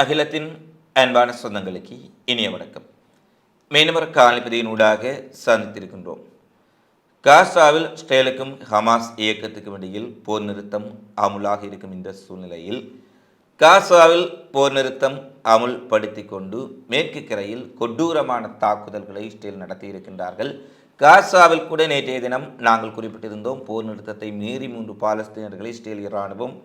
அகிலத்தின் அன்பான சொந்தங்களுக்கு இனிய வணக்கம். மீனவர் காலிப்பதியினூடாக சந்தித்திருக்கின்றோம். காசாவில் ஸ்டேலுக்கும் ஹமாஸ் இயக்கத்துக்கும் இடையில் போர் நிறுத்தம் அமுலாக இருக்கும் இந்த சூழ்நிலையில் காசாவில் போர் நிறுத்தம் அமுல்படுத்தி கொண்டு மேற்கு கரையில் கொடூரமான தாக்குதல்களை ஸ்டேல் நடத்தியிருக்கின்றார்கள். காசாவில் கூட நேற்றைய தினம் நாங்கள் குறிப்பிட்டிருந்தோம் போர் நிறுத்தத்தை மீறி மூன்று பாலஸ்தீனர்களை ஸ்டேல் இராணுவம்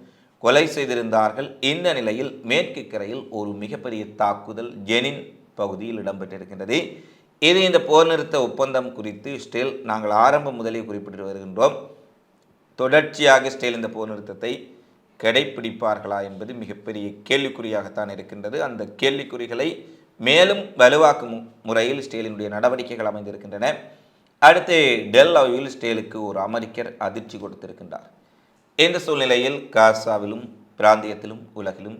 கொலை செய்திருந்தார்கள். இந்த நிலையில் மேற்கு கரையில் ஒரு மிகப்பெரிய தாக்குதல் ஜெனின் பகுதியில் இடம்பெற்றிருக்கின்றது. இது இந்த போர் நிறுத்த ஒப்பந்தம் குறித்து ஸ்டேல் நாங்கள் ஆரம்பம் முதலே குறிப்பிட்டு வருகின்றோம். தொடர்ச்சியாக ஸ்டேல் இந்த போர் நிறுத்தத்தை கடைப்பிடிப்பார்களா என்பது மிகப்பெரிய கேள்விக்குறியாகத்தான் இருக்கின்றது. அந்த கேள்விக்குறிகளை மேலும் வலுவாக்கும் முறையில் ஸ்டேலினுடைய நடவடிக்கைகள் அமைந்திருக்கின்றன. அடுத்து டெல் அவையில் ஸ்டேலுக்கு ஒரு அமெரிக்கர் அதிர்ச்சி கொடுத்திருக்கின்றார். இந்த சூழ்நிலையில் காசாவிலும் பிராந்தியத்திலும் உலகிலும்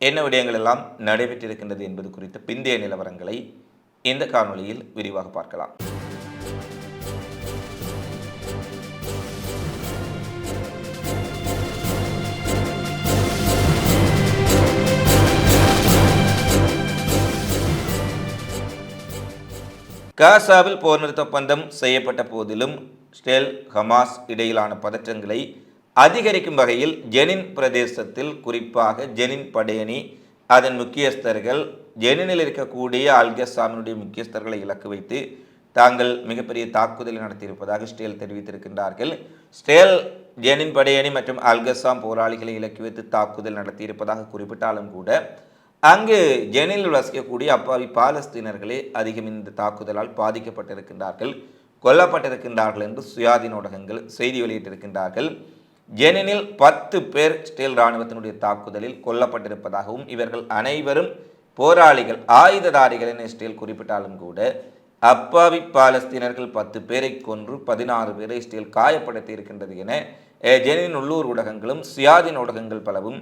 என்ன விடயங்கள் எல்லாம் நடைபெற்றிருக்கின்றது என்பது குறித்த பிந்தைய நிலவரங்களை இந்த காணொளியில் விரிவாக பார்க்கலாம். காசாவில் போர் நிறுத்த ஒப்பந்தம் செய்யப்பட்ட போதிலும் ஸ்டேல் ஹமாஸ் இடையிலான பதற்றங்களை அதிகரிக்கும் வகையில் ஜெனின் பிரதேசத்தில் குறிப்பாக ஜெனின் படையணி அதன் முக்கியஸ்தர்கள் ஜெனினில் இருக்கக்கூடிய அல்கசாமினுடைய முக்கியஸ்தர்களை இலக்கு வைத்து தாங்கள் மிகப்பெரிய தாக்குதலை நடத்தியிருப்பதாக ஸ்டேல் தெரிவித்திருக்கின்றார்கள். ஸ்டேல் ஜெனின் படையணி மற்றும் அல்கசாம் போராளிகளை இலக்கி வைத்து தாக்குதல் நடத்தியிருப்பதாக குறிப்பிட்டாலும் கூட அங்கு ஜெனில் வசிக்கக்கூடிய அப்பாவி பாலஸ்தீனர்களே அதிகம் இந்த தாக்குதலால் பாதிக்கப்பட்டிருக்கின்றார்கள் கொல்லப்பட்டிருக்கின்றார்கள் என்று சுயாதீன ஊடகங்கள் செய்தி வெளியிட்டிருக்கின்றார்கள். ஜெனினில் பத்து பேர் ஸ்டேல் இராணுவத்தினுடைய தாக்குதலில் கொல்லப்பட்டிருப்பதாகவும் இவர்கள் அனைவரும் போராளிகள் ஆயுததாரிகள் என ஸ்டேல் குறிப்பிட்டாலும் கூட அப்பாவி பாலஸ்தீனர்கள் பத்து பேரை கொன்று பதினாறு பேரை ஸ்டீல் காயப்படுத்தி இருக்கின்றது என ஜெனின் உள்ளூர் ஊடகங்களும் சுயாதீன ஊடகங்கள் பலவும்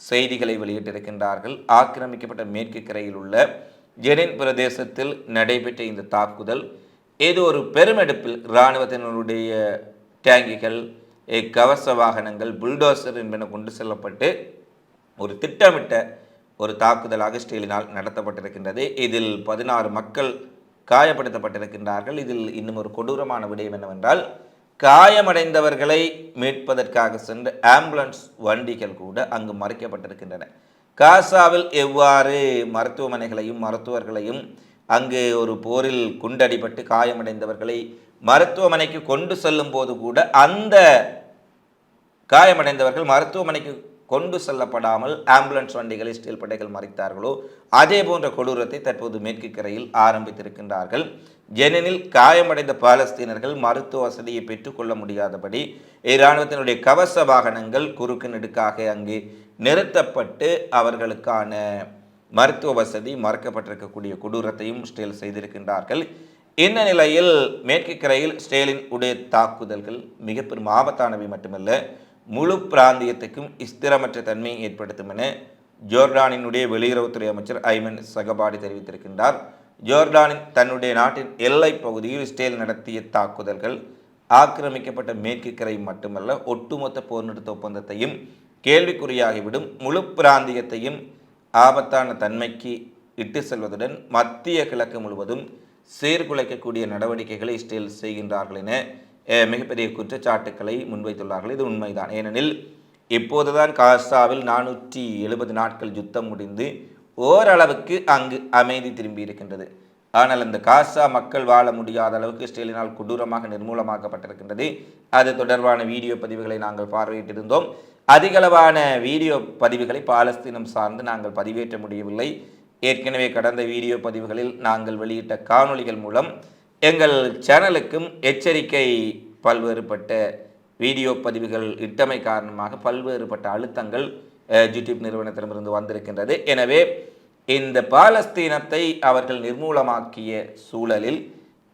செய்திகளை வெளியிட்டிருக்கின்றார்கள். ஆக்கிரமிக்கப்பட்ட மேற்கு கரையில் உள்ள ஜெனின் பிரதேசத்தில் நடைபெற்ற இந்த தாக்குதல் இது ஒரு பெருமெடுப்பில் இராணுவத்தினருடைய டேங்கிகள் கவச வாகனங்கள் புல்டோசர் என்பன கொண்டு செல்லப்பட்டு ஒரு திட்டமிட்ட ஒரு தாக்குதலாக ஸ்டேலினால் நடத்தப்பட்டிருக்கின்றது. இதில் பதினாறு மக்கள் காயப்படுத்தப்பட்டிருக்கின்றார்கள். இதில் இன்னும் ஒரு கொடூரமான விடயம் என்னவென்றால் காயமடைந்தவர்களை மீட்பதற்காக சென்ற ஆம்புலன்ஸ் வண்டிகள் கூட அங்கு மறைக்கப்பட்டிருக்கின்றன. காசாவில் எவ்வாறு மருத்துவமனைகளையும் மருத்துவர்களையும் அங்கு ஒரு போரில் குண்டடிபட்டு காயமடைந்தவர்களை மருத்துவமனைக்கு கொண்டு செல்லும் போது கூட அந்த காயமடைந்தவர்கள் மருத்துவமனைக்கு கொண்டு செல்லப்படாமல் ஆம்புலன்ஸ் வண்டிகளை ஸ்டீல் படைகள் மறைத்தார்களோ அதே போன்ற கொடூரத்தை தற்போது மேற்கு கரையில் ஆரம்பித்திருக்கின்றார்கள். ஜெனினில் காயமடைந்த பாலஸ்தீனர்கள் மருத்துவ வசதியை பெற்றுக்கொள்ள முடியாதபடி இராணுவத்தினுடைய கவச வாகனங்கள் குறுக்கு நெடுக்காக அங்கு நிறுத்தப்பட்டு அவர்களுக்கான மருத்துவ வசதி மறக்கப்பட்டிருக்கக்கூடிய கொடூரத்தையும் ஸ்டேல் செய்திருக்கின்றார்கள். இந்த நிலையில் மேற்கு கரையில் ஸ்டேலின் உடைய தாக்குதல்கள் மிக பெரும் ஆபத்தானவை மட்டுமல்ல முழு பிராந்தியத்துக்கும் ஸ்திரமற்ற தன்மையை ஏற்படுத்தும் என ஜோர்டானினுடைய வெளியுறவுத்துறை அமைச்சர் ஐமன் சகபாடி தெரிவித்திருக்கின்றார். ஜோர்டானின் தன்னுடைய நாட்டின் எல்லை பகுதியில் ஸ்டேல் நடத்திய தாக்குதல்கள் ஆக்கிரமிக்கப்பட்ட மேற்கு கரை மட்டுமல்ல ஒட்டுமொத்த போர் நிறுத்த ஒப்பந்தத்தையும் கேள்விக்குறியாகிவிடும். முழு பிராந்தியத்தையும் ஆபத்தான தன்மைக்கு இட்டு செல்வதுடன் மத்திய கிழக்கு முழுவதும் சீர்குலைக்கக்கூடிய நடவடிக்கைகளை ஸ்டேல் செய்கின்றார்கள் என மிகப்பெரிய குற்றச்சாட்டுக்களை முன்வைத்துள்ளார்கள். இது உண்மைதான். ஏனெனில் இப்போதுதான் காசாவில் நானூற்றி எழுபது நாட்கள் யுத்தம் முடிந்து ஓரளவுக்கு அங்கு அமைதி திரும்பி இருக்கின்றது. ஆனால் அந்த காசா மக்கள் வாழ முடியாத அளவுக்கு ஸ்டேலினால் கொடூரமாக நிர்மூலமாக்கப்பட்டிருக்கின்றது. அது தொடர்பான வீடியோ பதிவுகளை நாங்கள் பார்வையிட்டிருந்தோம். அதிகளவான வீடியோ பதிவுகளை பாலஸ்தீனம் சார்ந்து நாங்கள் பதிவேற்ற முடியவில்லை. ஏற்கனவே கடந்த வீடியோ பதிவுகளில் நாங்கள் வெளியிட்ட காணொளிகள் மூலம் எங்கள் சேனலுக்கும் எச்சரிக்கை பல்வேறுபட்ட வீடியோ பதிவுகள் இட்டமை காரணமாக பல்வேறுபட்ட அழுத்தங்கள் யூடியூப் நிறுவனத்திடமிருந்து வந்திருக்கின்றது. எனவே இந்த பாலஸ்தீனத்தை அவர்கள் நிர்மூலமாக்கிய சூழலில்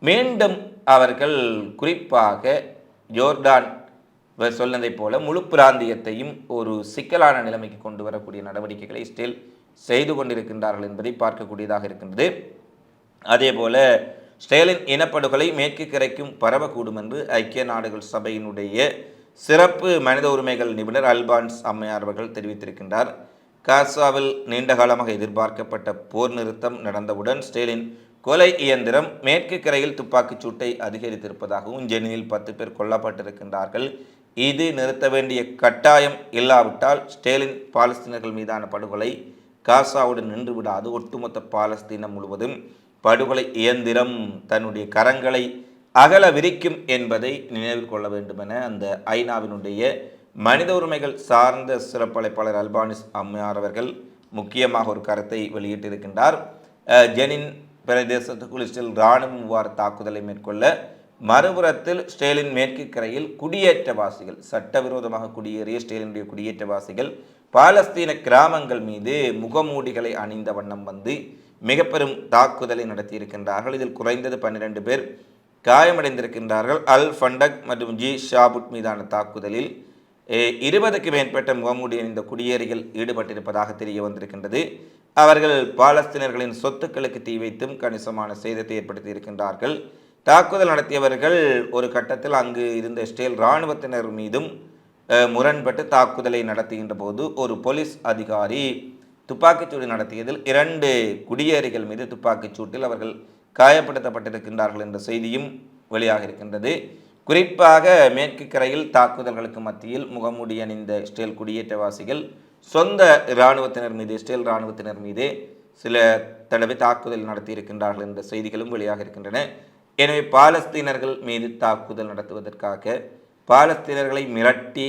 மீண்டும் அவர்கள் குறிப்பாக ஜோர்டான் சொன்னதைப் போல முழு பிராந்தியத்தையும் ஒரு சிக்கலான நிலைமைக்கு கொண்டு வரக்கூடிய நடவடிக்கைகளை ஸ்டில் செய்து கொண்டிருக்கின்றார்கள் என்பதை பார்க்கக்கூடியதாக இருக்கின்றது. அதே போல ஸ்டேலின் இனப்படுகொலை மேற்கு கரைக்கும் பரவக்கூடும் என்று ஐக்கிய நாடுகள் சபையினுடைய சிறப்பு மனித உரிமைகள் நிபுணர் அல்பான்ஸ் அம்மையார் அவர்கள் தெரிவித்திருக்கின்றார். காசாவில் நீண்டகாலமாக எதிர்பார்க்கப்பட்ட போர் நிறுத்தம் நடந்தவுடன் ஸ்டேலின் கொலை இயந்திரம் மேற்கு கரையில் துப்பாக்கிச் சூட்டை அதிகரித்திருப்பதாகவும் ஜெனியில் பத்து பேர் கொல்லப்பட்டிருக்கின்றார்கள். இது நிறுத்த வேண்டிய கட்டாயம் இல்லாவிட்டால் ஸ்டேலின் பாலஸ்தீனர்கள் மீதான படுகொலை காசாவுடன் நின்று விடாது ஒட்டுமொத்த பாலஸ்தீனம் முழுவதும் படுகொலை இயந்திரம் தன்னுடைய கரங்களை அகல விரிக்கும் என்பதை நினைவில் கொள்ள வேண்டும் என அந்த ஐநாவினுடைய மனித உரிமைகள் சார்ந்த சிறப்பழைப்பாளர் அல்பானிஸ் அம்மையார் அவர்கள் முக்கியமாக ஒரு கருத்தை வெளியிட்டிருக்கின்றார். ஜெனின் பிரதேசத்துக்குள் இஸ்ரேல் இராணுவம் இவ்வாறு தாக்குதலை மேற்கொள்ள மறுபுறத்தில் ஸ்டேலின் மேற்கு கரையில் குடியேற்றவாசிகள் சட்டவிரோதமாக குடியேறிய ஸ்டேலினுடைய குடியேற்றவாசிகள் பாலஸ்தீன கிராமங்கள் மீது முகமூடிகளை அணிந்த வண்ணம் வந்து மிக பெரும் தாக்குதலை நடத்தியிருக்கின்றார்கள். இதில் குறைந்தது பன்னிரண்டு பேர் காயமடைந்திருக்கின்றார்கள். அல் ஃபண்டக் மற்றும் ஜி ஷாபுட் மீதான தாக்குதலில் இருபதுக்கு மேற்பட்ட முகமூடி அணிந்த குடியேறிகள் ஈடுபட்டிருப்பதாக தெரிய வந்திருக்கின்றது. அவர்கள் பாலஸ்தீனர்களின் சொத்துக்களுக்கு தீ வைத்தும் கணிசமான சேதத்தை ஏற்படுத்தி இருக்கின்றார்கள் தாக்குதல் நடத்தியவர்கள் ஒரு கட்டத்தில் அங்கு இருந்த இஸ்ரேல் இராணுவத்தினர் மீதும் முரண்பட்டு தாக்குதலை நடத்துகின்ற போது ஒரு போலீஸ் அதிகாரி துப்பாக்கிச்சூடு நடத்தியதில் இரண்டு குடியேறிகள் மீது துப்பாக்கிச்சூட்டில் அவர்கள் காயப்படுத்தப்பட்டிருக்கின்றார்கள் என்ற செய்தியும் வெளியாக இருக்கின்றது. குறிப்பாக மேற்கு கரையில் தாக்குதல்களுக்கு மத்தியில் முகமூடி அணிந்த இஸ்ரேல் குடியேற்றவாசிகள் சொந்த இராணுவத்தினர் மீது இஸ்ரேல் இராணுவத்தினர் மீது சில தடவை தாக்குதல் நடத்தியிருக்கின்றார்கள் என்ற செய்திகளும் வெளியாக இருக்கின்றன. எனவே பாலஸ்தீனர்கள் மீது தாக்குதல் நடத்துவதற்காக பாலஸ்தீனர்களை மிரட்டி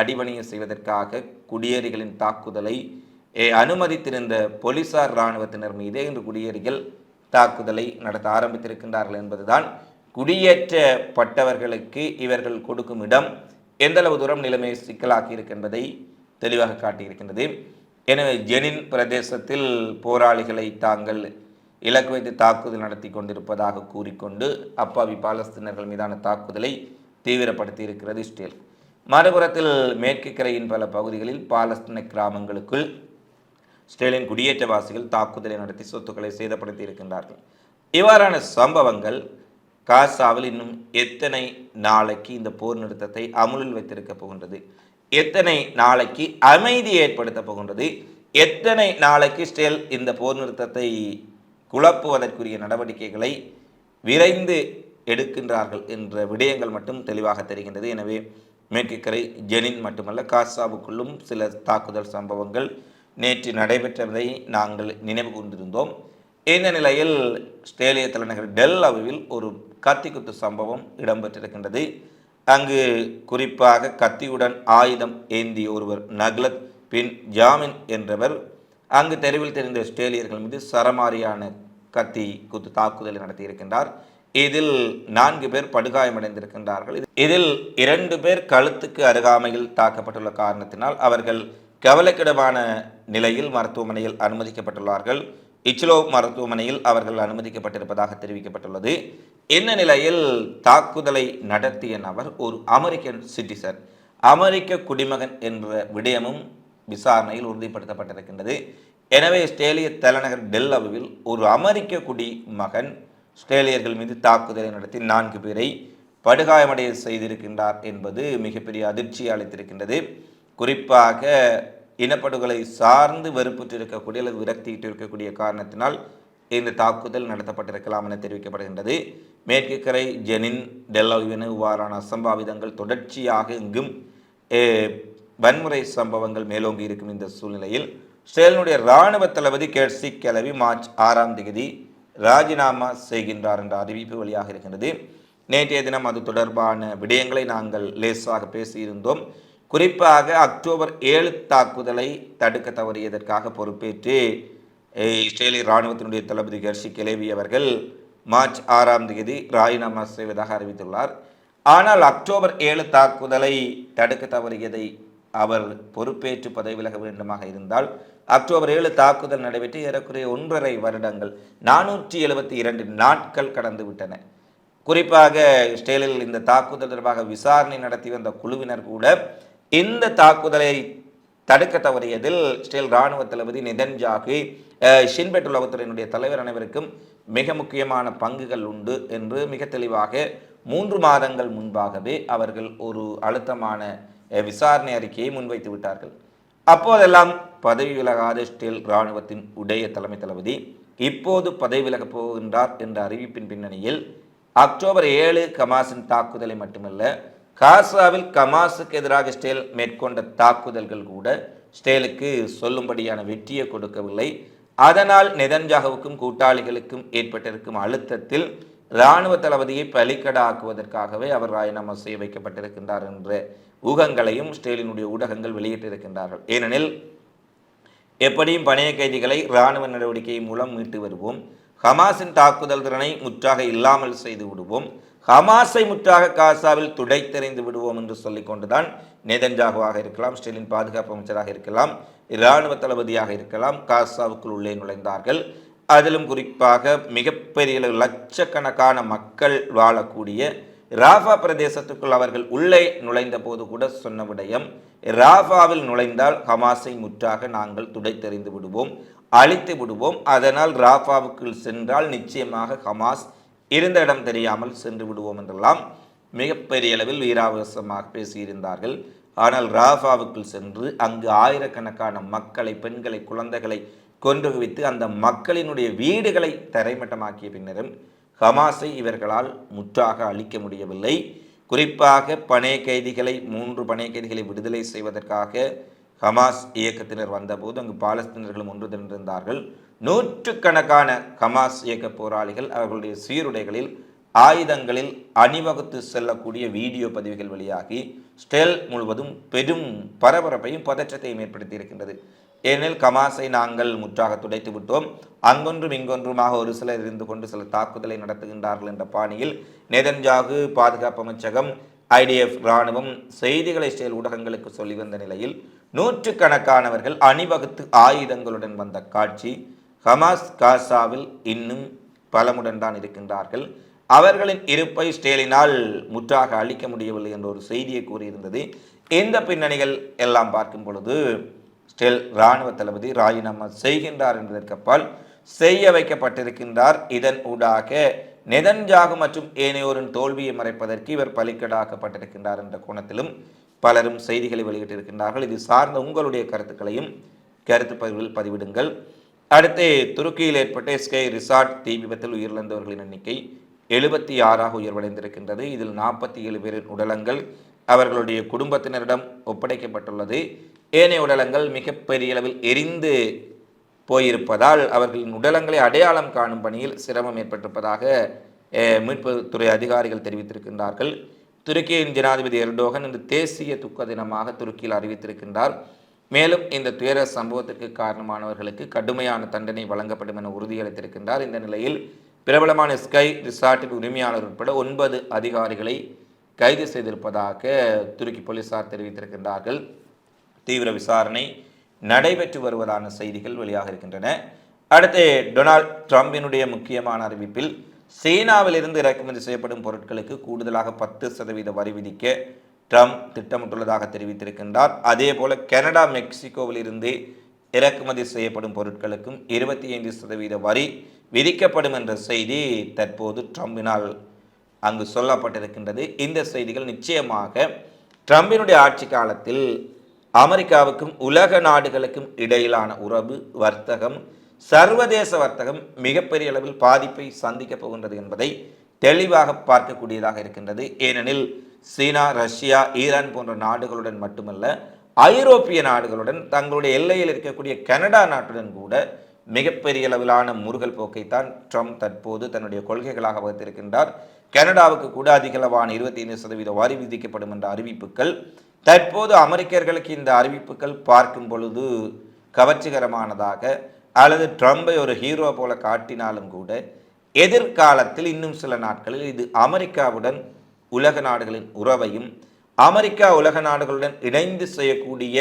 அடிபணிய செய்வதற்காக குடியேறிகளின் தாக்குதலை அனுமதித்திருந்த போலீசார் இராணுவத்தினர் மீதே இன்று குடியேறிகள் தாக்குதலை நடத்த ஆரம்பித்திருக்கின்றார்கள் என்பதுதான் குடியேற்றப்பட்டவர்களுக்கு இவர்கள் கொடுக்கும் இடம் எந்தளவு தூரம் நிலைமையை சிக்கலாக்கி இருக்கின்றதை தெளிவாக காட்டியிருக்கின்றது. எனவே ஜெனின் பிரதேசத்தில் போராளிகளை தாங்கள் இலக்கு வைத்து தாக்குதல் நடத்தி கொண்டிருப்பதாக கூறிக்கொண்டு அப்பாவி பாலஸ்தீனர்கள் மீதான தாக்குதலை தீவிரப்படுத்தி இருக்கிறது இஸ்ரேல். மறுபுறத்தில் மேற்கு கரையின் பல பகுதிகளில் பாலஸ்தீன கிராமங்களுக்குள் இஸ்ரேலின் குடியேற்றவாசிகள் தாக்குதலை நடத்தி சொத்துக்களை சேதப்படுத்தி இருக்கின்றார்கள். இவ்வாறான சம்பவங்கள் காசாவில் இன்னும் எத்தனை நாளைக்கு இந்த போர் நிறுத்தத்தை அமுலில் வைத்திருக்க போகின்றது? எத்தனை நாளைக்கு அமைதி ஏற்படுத்த போகின்றது? எத்தனை நாளைக்கு இஸ்ரேல் இந்த போர் நிறுத்தத்தை குழப்புவதற்குரிய நடவடிக்கைகளை விரைந்து எடுக்கின்றார்கள் என்ற விடயங்கள் மட்டும் தெளிவாக தெரிகின்றது. எனவே மேற்கு கரை ஜெனின் மட்டுமல்ல காசாவுக்குள்ளும் சில தாக்குதல் சம்பவங்கள் நேற்று நடைபெற்றதை நாங்கள் நினைவு கொண்டிருந்தோம் இந்த நிலையில் ஆஸ்திரேலிய தலைநகர் டெல் அவிவில் ஒரு கத்திக்குத்து சம்பவம் இடம்பெற்றிருக்கின்றது. அங்கு குறிப்பாக கத்தியுடன் ஆயுதம் ஏந்திய ஒருவர் நக்லத் பின் ஜாமின் என்றவர் அங்கு தெருவில் தெரிந்த ஆஸ்திரேலியர்கள் மீது சரமாரியான கத்தி குத்து தாக்குதலை நடத்தியிருக்கின்றார். இதில் நான்கு பேர் படுகாயமடைந்திருக்கின்றார்கள். இதில் இரண்டு பேர் கழுத்துக்கு அருகாமையில் தாக்கப்பட்டுள்ள காரணத்தினால் அவர்கள் கவலைக்கிடமான நிலையில் மருத்துவமனையில் அனுமதிக்கப்பட்டுள்ளார்கள். இச்லோ மருத்துவமனையில் அவர்கள் அனுமதிக்கப்பட்டிருப்பதாக தெரிவிக்கப்பட்டுள்ளது. இந்த நிலையில் தாக்குதலை நடத்திய நபர் ஒரு அமெரிக்கன் சிட்டிசன். அமெரிக்க குடிமகன் என்ற விடயமும் விசாரணையில் உறுதிப்படுத்தப்பட்டிருக்கின்றது. எனவே ஸ்டேலிய தலைநகர் டெல்லவில் ஒரு அமெரிக்க குடி மகன் ஆஸ்திரேலியர்கள் மீது தாக்குதலை நடத்தி நான்கு பேரை படுகாயமடைய செய்திருக்கின்றார் என்பது மிகப்பெரிய அதிர்ச்சியை அளித்திருக்கின்றது. குறிப்பாக இனப்படுகொலை சார்ந்து வெறுப்புற்று இருக்கக்கூடிய அல்லது விரக்தியிட்டு இருக்கக்கூடிய காரணத்தினால் இந்த தாக்குதல் நடத்தப்பட்டிருக்கலாம் என தெரிவிக்கப்படுகின்றது. மேற்கு கரை ஜெனின் டெல்லோவின் இவ்வாறான அசம்பாவிதங்கள் தொடர்ச்சியாக இங்கும் வன்முறை சம்பவங்கள் மேலோங்கி இருக்கும் இந்த சூழ்நிலையில் இஸ்ரேலினுடைய இராணுவ தளபதி கேட்சி கிளவி மார்ச் ஆறாம் தேதி ராஜினாமா செய்கின்றார் என்ற அறிவிப்பு வழியாக இருக்கின்றது. நேற்றைய தினம் அது தொடர்பான விடயங்களை நாங்கள் லேசாக பேசியிருந்தோம். குறிப்பாக அக்டோபர் ஏழு தாக்குதலை தடுக்க தவறியதற்காக பொறுப்பேற்று இஸ்ரேலிய இராணுவத்தினுடைய தளபதி கர்ஷி கிளேவி அவர்கள் மார்ச் ஆறாம் தேதி ராஜினாமா செய்வதாக அறிவித்துள்ளார். ஆனால் அக்டோபர் ஏழு தாக்குதலை தடுக்க தவறியதை அவர் பொறுப்பேற்று பதவி விலக வேண்டுமாக இருந்தால் அக்டோபர் ஏழு தாக்குதல் நடைபெற்று ஏறக்குறைய ஒன்றரை வருடங்கள் நானூற்றி எழுபத்தி இரண்டு நாட்கள் கடந்து விட்டன. குறிப்பாக இஸ்ரேலில் இந்த தாக்குதல் தொடர்பாக விசாரணை நடத்தி வந்த குழுவினர் கூட இந்த தாக்குதலை தடுக்க தவறியதில் இஸ்ரேல் இராணுவ தளபதி நிதன்ஜாகு ஷின்பெட் உளவுத்துறையினுடைய தலைவர் அனைவருக்கும் மிக முக்கியமான பங்குகள் உண்டு என்று மிக தெளிவாக மூன்று மாதங்கள் முன்பாகவே அவர்கள் ஒரு அழுத்தமான விசாரணை அறிக்கையை முன்வைத்து விட்டார்கள். அப்போதெல்லாம் பதவி விலகாத ஸ்டேல் இராணுவத்தின் உடைய தலைமை தளபதி இப்போது பதவி விலகப் போகின்றார் என்ற அறிவிப்பின் பின்னணியில் அக்டோபர் ஏழு கமாஸின் தாக்குதலை மட்டுமல்ல காசாவில் கமாஸுக்கு எதிராக ஸ்டேல் மேற்கொண்ட தாக்குதல்கள் கூட ஸ்டேலுக்கு சொல்லும்படியான வெற்றியை கொடுக்கவில்லை. அதனால் நெதன்ஜாகவுக்கும் கூட்டாளிகளுக்கும் ஏற்பட்டிருக்கும் அழுத்தத்தில் இராணுவ தளபதியை பலிக்கடாக்குவதற்காகவே அவர் ராஜினாமா செய்ய வைக்கப்பட்டிருக்கின்றார் என்ற ஊகங்களையும் ஸ்டேலினுடைய ஊடகங்கள் வெளியிட்டிருக்கின்றார்கள். ஏனெனில் எப்படியும் பணைய கைதிகளை இராணுவ நடவடிக்கை மூலம் மீட்டு வருவோம். ஹமாஸின் தாக்குதல் திறனை முற்றாக இல்லாமல் செய்து விடுவோம். ஹமாஸை முற்றாக காசாவில் துடைத்தெறிந்து விடுவோம் என்று சொல்லிக்கொண்டுதான் நேதன்ஜாகுவாக இருக்கலாம் ஸ்டெலின் பாதுகாப்பு அமைச்சராக இருக்கலாம் இராணுவ தளபதியாக இருக்கலாம் காசாவுக்குள் உள்ளே நுழைந்தார்கள். அதிலும் குறிப்பாக மிகப்பெரிய லட்சக்கணக்கான மக்கள் வாழக்கூடிய ராஃபா பிரதேசத்துக்குள் அவர்கள் உள்ளே நுழைந்த போது கூட சொன்ன விடயம் ராஃபாவில் நுழைந்தால் ஹமாஸை முற்றாக நாங்கள் துடைத்தெறிந்து விடுவோம் அழித்து விடுவோம். அதனால் ராஃபாவுக்குள் சென்றால் நிச்சயமாக ஹமாஸ் இருந்த இடம் தெரியாமல் சென்று விடுவோம் என்றெல்லாம் மிகப்பெரிய அளவில் வீராவசமாக பேசியிருந்தார்கள். ஆனால் ராஃபாவுக்குள் சென்று அங்கு ஆயிரக்கணக்கான மக்களை பெண்களை குழந்தைகளை கொன்று குவித்து அந்த மக்களினுடைய வீடுகளை தரைமட்டமாக்கிய பின்னரும் ஹமாஸை இவர்களால் முற்றாக அழிக்க முடியவில்லை. குறிப்பாக பணைய கைதிகளை மூன்று பணைய கைதிகளை விடுதலை செய்வதற்காக ஹமாஸ் இயக்கத்தினர் வந்தபோது அங்கு பாலஸ்தீனர்களும் ஒன்று திரண்டிருந்தார்கள். நூற்றுக்கணக்கான ஹமாஸ் இயக்க போராளிகள் அவர்களுடைய சீருடைகளில் ஆயுதங்களில் அணிவகுத்து செல்லக்கூடிய வீடியோ பதிவுகள் வெளியாகி ஸ்டெல் முழுவதும் பெரும் பரபரப்பையும் பதற்றத்தையும் ஏற்படுத்தி இருக்கின்றது ஏனெனில் கமாஸை நாங்கள் முற்றாக துடைத்து விட்டோம். அங்கொன்றும் இங்கொன்றுமாக ஒரு சிலர் இருந்து கொண்டு சில தாக்குதலை நடத்துகின்றார்கள் என்ற பாணியில் நெதன்ஜாகு பாதுகாப்பு அமைச்சகம் ஐடிஎஃப் இராணுவம் செய்திகளை செயல் ஊடகங்களுக்கு சொல்லி வந்த நிலையில் நூற்றுக்கணக்கானவர்கள் அணிவகுத்து ஆயுதங்களுடன் வந்த காட்சி ஹமாஸ் காசாவில் இன்னும் பலமுடன் தான் இருக்கின்றார்கள். அவர்களின் இருப்பை ஸ்டேலினால் முற்றாக அளிக்க முடியவில்லை என்ற ஒரு செய்தியை கூறியிருந்தது. இந்த பின்னணிகள் எல்லாம் பார்க்கும் பொழுது ஸ்டெல் இராணுவ தளபதி ராஜினாமா செய்கின்றார் என்பதற்கப்பால் செய்ய வைக்கப்பட்டிருக்கின்றார். இதன் ஊடாக நெதன்ஜாகு மற்றும் ஏனையோரின் தோல்வியை மறைப்பதற்கு இவர் பலிக்கடாக்கப்பட்டிருக்கின்றார் என்ற கோணத்திலும் பலரும் செய்திகளை வெளியிட்டிருக்கின்றார்கள். இது சார்ந்த உங்களுடைய கருத்துக்களையும் கருத்து பதிவில் பதிவிடுங்கள். அடுத்து துருக்கியில் ஏற்பட்ட ஸ்கை ரிசார்ட் தீ விபத்தில் உயிரிழந்தவர்களின் எண்ணிக்கை எழுபத்தி ஆறாக உயர்வடைந்திருக்கின்றது. இதில் நாற்பத்தி ஏழு பேரின் உடலங்கள் அவர்களுடைய குடும்பத்தினரிடம் ஒப்படைக்கப்பட்டுள்ளது. ஏனைய உடலங்கள் மிகப்பெரிய அளவில் எரிந்து போயிருப்பதால் அவர்களின் உடலங்களை அடையாளம் காணும் பணியில் சிரமம் ஏற்பட்டிருப்பதாக மீட்புத்துறை அதிகாரிகள் தெரிவித்திருக்கின்றார்கள். துருக்கியின் ஜனாதிபதி எர்டோகன் இன்று தேசிய துக்க தினமாக துருக்கியில் அறிவித்திருக்கின்றார். மேலும் இந்த துயர சம்பவத்திற்கு காரணமானவர்களுக்கு கடுமையான தண்டனை வழங்கப்படும் என உறுதியளித்திருக்கின்றார். இந்த நிலையில் பிரபலமான ஸ்கை ரிசார்ட்டின் உரிமையாளர் உட்பட ஒன்பது அதிகாரிகளை கைது செய்திருப்பதாக துருக்கி போலீசார் தெரிவித்திருக்கின்றார்கள். தீவிர விசாரணை நடைபெற்று வருவதான செய்திகள் வெளியாக இருக்கின்றன. அடுத்து டொனால்ட் ட்ரம்பினுடைய முக்கியமான அறிவிப்பில் சீனாவிலிருந்து இறக்குமதி செய்யப்படும் பொருட்களுக்கு கூடுதலாக பத்து சதவீத வரி விதிக்க ட்ரம்ப் திட்டமிட்டுள்ளதாக தெரிவித்திருக்கின்றார். அதே போல கனடா மெக்சிகோவிலிருந்து இறக்குமதி செய்யப்படும் பொருட்களுக்கும் இருபத்தி ஐந்து சதவீத வரி விதிக்கப்படும் என்ற செய்தி தற்போது ட்ரம்பினால் அங்கு சொல்லப்பட்டிருக்கின்றது. இந்த செய்திகள் நிச்சயமாக ட்ரம்பினுடைய ஆட்சி காலத்தில் அமெரிக்காவுக்கும் உலக நாடுகளுக்கும் இடையிலான உறவு வர்த்தகம் சர்வதேச வர்த்தகம் மிகப்பெரிய அளவில் பாதிப்பை சந்திக்கப் போகின்றது என்பதை தெளிவாக பார்க்கக்கூடியதாக இருக்கின்றது. ஏனெனில் சீனா ரஷ்யா ஈரான் போன்ற நாடுகளுடன் மட்டுமல்ல ஐரோப்பிய நாடுகளுடன் தங்களுடைய எல்லையில் இருக்கக்கூடிய கனடா நாட்டுடன் கூட மிகப்பெரிய அளவிலான முருகல் போக்கைத்தான் ட்ரம்ப் தற்போது தன்னுடைய கொள்கைகளாக வகுத்திருக்கின்றார். கனடாவுக்கு கூட அதிகளவான இருபத்தி ஐந்து சதவீத வரி விதிக்கப்படும் என்ற அறிவிப்புகள் தற்போது அமெரிக்கர்களுக்கு இந்த அறிவிப்புகள் பார்க்கும் பொழுது கவர்ச்சிகரமானதாக அல்லது ட்ரம்பை ஒரு ஹீரோ போல காட்டினாலும் கூட எதிர்காலத்தில் இன்னும் சில நாட்களில் இது அமெரிக்காவுடன் உலக நாடுகளின் உறவையும் அமெரிக்கா உலக நாடுகளுடன் இணைந்து செய்யக்கூடிய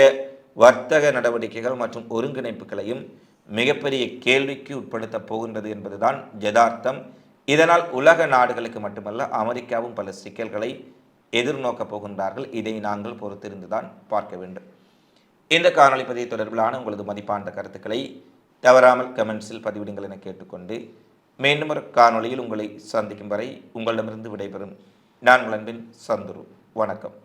வர்த்தக நடவடிக்கைகள் மற்றும் ஒருங்கிணைப்புகளையும் மிகப்பெரிய கேள்விக்கு உட்படுத்த போகின்றது என்பதுதான் யதார்த்தம். இதனால் உலக நாடுகளுக்கு மட்டுமல்ல அமெரிக்காவும் பல சிக்கல்களை எதிர்நோக்கப் போகின்றார்கள். இதை நாங்கள் பொறுத்திருந்துதான் பார்க்க வேண்டும். இந்த காணொலி பதிவு தொடர்பிலான உங்களது மதிப்பான கருத்துக்களை தவறாமல் கமெண்ட்ஸில் பதிவிடுங்கள் என கேட்டுக்கொண்டு மீண்டும் ஒரு காணொலியில் உங்களை சந்திக்கும் வரை உங்களிடமிருந்து விடைபெறும். நான் உங்கள் அன்பின் சந்துரு. வணக்கம்.